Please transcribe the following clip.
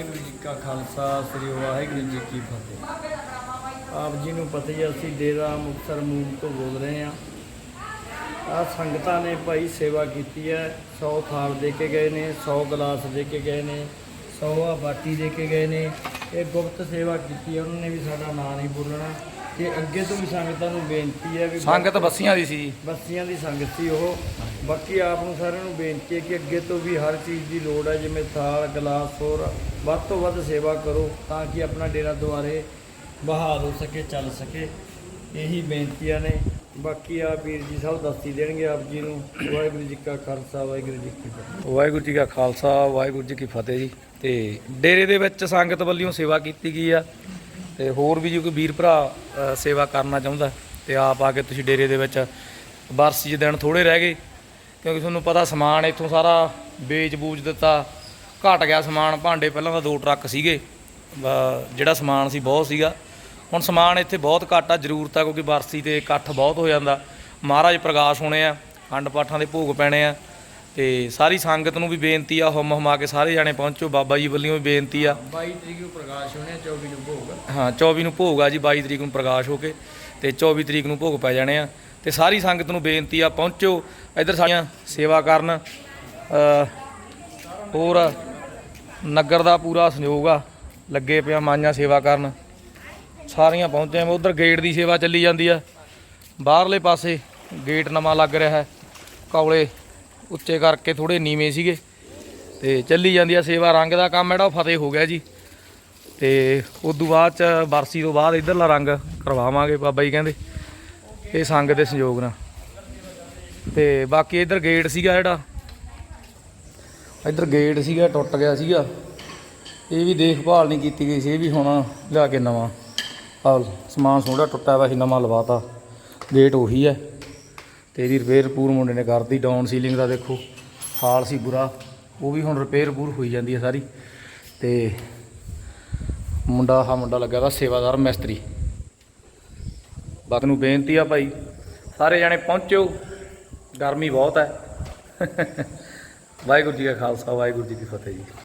ਵਾਹਿਗੁਰੂ ਜੀ ਕਾ ਖਾਲਸਾ ਸ੍ਰੀ ਵਾਹਿਗੁਰੂ ਜੀ ਕੀ ਫਤਿਹ। ਆਪ ਜੀ ਨੂੰ ਪਤਾ ਹੀ ਹੈ, ਅਸੀਂ ਡੇਰਾ ਮੁਕਤਸਰ ਮੂਲ ਤੋਂ ਬੋਲ ਰਹੇ ਹਾਂ। ਆ ਸੰਗਤਾਂ ਨੇ ਭਾਈ ਸੇਵਾ ਕੀਤੀ ਹੈ। 100 ਥਾਲ ਦੇ ਕੇ ਗਏ ਨੇ 100 ਗਲਾਸ ਦੇ ਕੇ ਗਏ ਨੇ 100 ਬਾਟੀ ਦੇ ਕੇ ਗਏ ਨੇ। ਇਹ ਗੁਪਤ ਸੇਵਾ ਕੀਤੀ ਹੈ ਉਹਨਾਂ ਨੇ ਵੀ ਸਾਡਾ ਨਾਂ ਨਹੀਂ ਬੋਲਣਾ। ਤੇ ਅੱਗੇ ਤੋਂ ਵੀ ਸੰਗਤਾਂ ਨੂੰ ਬੇਨਤੀ ਹੈ ਵੀ ਸੰਗਤ ਬੱਸੀਆਂ ਦੀ ਸੀ। ਜੀ ਬੱਸੀਆਂ ਦੀ ਸੰਗਤ ਸੀ ਉਹ। ਬਾਕੀ ਆਪ ਨੂੰ ਸਾਰਿਆਂ ਨੂੰ ਬੇਨਤੀ ਹੈ ਕਿ ਅੱਗੇ ਤੋਂ ਵੀ ਹਰ ਚੀਜ਼ ਦੀ ਲੋੜ ਹੈ ਜਿਵੇਂ ਥਾਲ ਗਲਾਸ ਹੋਰ ਵੱਧ ਤੋਂ ਵੱਧ ਸੇਵਾ ਕਰੋ ਤਾਂ ਕਿ ਆਪਣਾ ਡੇਰਾ ਦੁਆਰੇ ਬਹਾਲ ਹੋ ਸਕੇ ਚੱਲ ਸਕੇ। ਇਹੀ ਬੇਨਤੀਆਂ ਨੇ। ਬਾਕੀ ਆ ਵੀਰ ਜੀ ਸਭ ਦੱਸੀ ਦੇਣਗੇ ਆਪ ਜੀ ਨੂੰ। ਵਾਹਿਗੁਰੂ ਜੀ ਕਾ ਖਾਲਸਾ ਵਾਹਿਗੁਰੂ ਜੀ ਕੀ ਫਤਿਹ। ਵਾਹਿਗੁਰੂ ਜੀ ਕਾ ਖਾਲਸਾ ਵਾਹਿਗੁਰੂ ਜੀ ਕੀ ਫਤਿਹ ਜੀ। ਤੇ ਡੇਰੇ ਦੇ ਵਿੱਚ ਸੰਗਤ ਵੱਲੋਂ ਸੇਵਾ ਕੀਤੀ ਗਈ ਆ। ਤੇ ਹੋਰ ਵੀ ਜੇ ਕੋਈ ਵੀਰ ਭਰਾ ਅ, ਸੇਵਾ ਕਰਨਾ ਚਾਹੁੰਦਾ ਤੇ ਆਪ ਆ ਕੇ ਤੁਸੀਂ ਡੇਰੇ ਦੇ ਵਿੱਚ ਬਰਸੀ ਦੇ ਦਿਨ ਥੋੜੇ ਰਹਿ ਗਏ ਕਿਉਂਕਿ ਤੁਹਾਨੂੰ ਪਤਾ ਸਮਾਨ ਇੱਥੋਂ ਸਾਰਾ ਵੇਚ ਬੂਝ ਦਿੱਤਾ ਘਟ ਗਿਆ ਸਮਾਨ ਭਾਂਡੇ ਪਹਿਲਾਂ ਤਾਂ ਦੋ ਟਰੱਕ ਸੀਗੇ ਬ- ਜਿਹੜਾ ਸਮਾਨ ਸੀ ਬਹੁਤ ਸੀਗਾ। ਹੁਣ ਸਮਾਨ ਇੱਥੇ ਬਹੁਤ ਘੱਟ ਆ ਜ਼ਰੂਰਤ ਆ ਕਿਉਂਕਿ ਬਰਸੀ ਤੇ ਇਕੱਠ ਬਹੁਤ ਹੋ ਜਾਂਦਾ। ਮਹਾਰਾਜ ਪ੍ਰਕਾਸ਼ ਹੋਣੇ ਆ ਖੰਡ ਪਾਠਾਂ ਦੇ ਭੋਗ ਪੈਣੇ ਆ ਤੇ ਸਾਰੀ ਸੰਗਤ ਨੂੰ ਵੀ ਬੇਨਤੀ ਆ ਹੁਮ ਹੁਮਾ ਕੇ ਸਾਰੇ ਜਾਣੇ ਪਹੁੰਚੋ ਬਾਬਾ ਜੀ ਵੱਲੋਂ ਵੀ ਬੇਨਤੀ ਆ। 22 ਤਰੀਕ ਨੂੰ ਪ੍ਰਕਾਸ਼ ਹੋਣੇ 24 ਨੂੰ ਭੋਗ। ਹਾਂ 24 ਨੂੰ ਭੋਗ ਆ ਜੀ 22 ਤਰੀਕ ਨੂੰ ਪ੍ਰਕਾਸ਼ ਹੋ ਕੇ ਤੇ 24 ਤਰੀਕ ਨੂੰ ਭੋਗ ਪੈ ਜਾਣੇ ਆ। ਤੇ ਸਾਰੀ ਸੰਗਤ ਨੂੰ ਬੇਨਤੀ ਆ ਪਹੁੰਚੋ। ਇੱਧਰ ਸਾਡੀਆਂ ਸੇਵਾ ਕਰਨ ਹੋਰ ਨਗਰ ਦਾ ਪੂਰਾ ਸਹਿਯੋਗ ਆ ਲੱਗੇ ਪਿਆ ਮਾਈਆਂ ਸੇਵਾ ਕਰਨ। ਸਾਰੀਆਂ ਪਹੁੰਚੇ ਉਧਰ ਗੇਟ ਦੀ ਸੇਵਾ ਚੱਲੀ ਜਾਂਦੀ ਆ। ਬਾਹਰਲੇ ਪਾਸੇ ਗੇਟ ਨਵਾਂ ਲੱਗ ਰਿਹਾ ਹੈ ਕੌਲੇ ਉੱਚੇ ਕਰਕੇ ਥੋੜੇ ਨੀਵੇਂ ਸੀਗੇ। ਤੇ ਚੱਲੀ ਜਾਂਦੀ ਆ ਸੇਵਾ ਰੰਗ ਦਾ ਕੰਮ, ਜਿਹੜਾ ਉਹ ਫਤਿਹ ਹੋ ਗਿਆ ਜੀ। ਤੇ ਉਦੋਂ ਬਾਅਦ ਚ ਬਰਸੀ ਤੋਂ ਬਾਅਦ ਇਧਰਲਾ ਰੰਗ ਕਰਵਾਵਾਂਗੇ ਬਾਬਾ ਜੀ ਕਹਿੰਦੇ। ਇਹ ਸੰਗ ਦੇ ਸੰਯੋਗ ਨਾਲ। ਤੇ ਬਾਕੀ ਇਧਰ ਗੇਟ ਸੀਗਾ ਜਿਹੜਾ। ਇਧਰ ਗੇਟ ਸੀਗਾ, ਟੁੱਟ ਗਿਆ ਸੀਗਾ। ਇਹ ਵੀ ਦੇਖਭਾਲ ਨਹੀਂ ਕੀਤੀ ਗਈ ਸੀ, ਇਹ ਵੀ ਹੁਣ ਲਿਆ ਕੇ ਨਵਾਂ। ਆ ਸਮਾਨ ਸੋੜਾ ਟੁੱਟਾ ਵਾ ਸੀ ਨਵਾਂ ਲਵਾਤਾ। ਗੇਟ ਉਹੀ ਹੈ। ਤੇ ਇਹਦੀ ਰਿਪੇਅਰ ਪੂਰ ਮੁੰਡੇ ਨੇ ਕਰਤੀ ਡਾਊਨ ਸੀਲਿੰਗ ਦਾ ਦੇਖੋ, ਹਾਲ ਸੀ ਬੁਰਾ, ਉਹ ਵੀ ਹੁਣ ਰਿਪੇਅਰ ਪੂਰ ਹੋਈ ਜਾਂਦੀ ਹੈ ਸਾਰੀ। ਤੇ ਮੁੰਡਾ, ਆਹ ਮੁੰਡਾ ਲੱਗਾ ਵਾ ਸੇਵਾਦਾਰ ਮਿਸਤਰੀ। ਬਾਕੀ ਨੂੰ ਬੇਨਤੀ ਆ ਭਾਈ, ਸਾਰੇ ਜਾਣੇ ਪਹੁੰਚੋ, ਗਰਮੀ ਬਹੁਤ ਹੈ। ਵਾਹਿਗੁਰੂ ਜੀ ਕਾ ਖਾਲਸਾ, ਵਾਹਿਗੁਰੂ ਜੀ ਕੀ ਫਤਿਹ ਜੀ।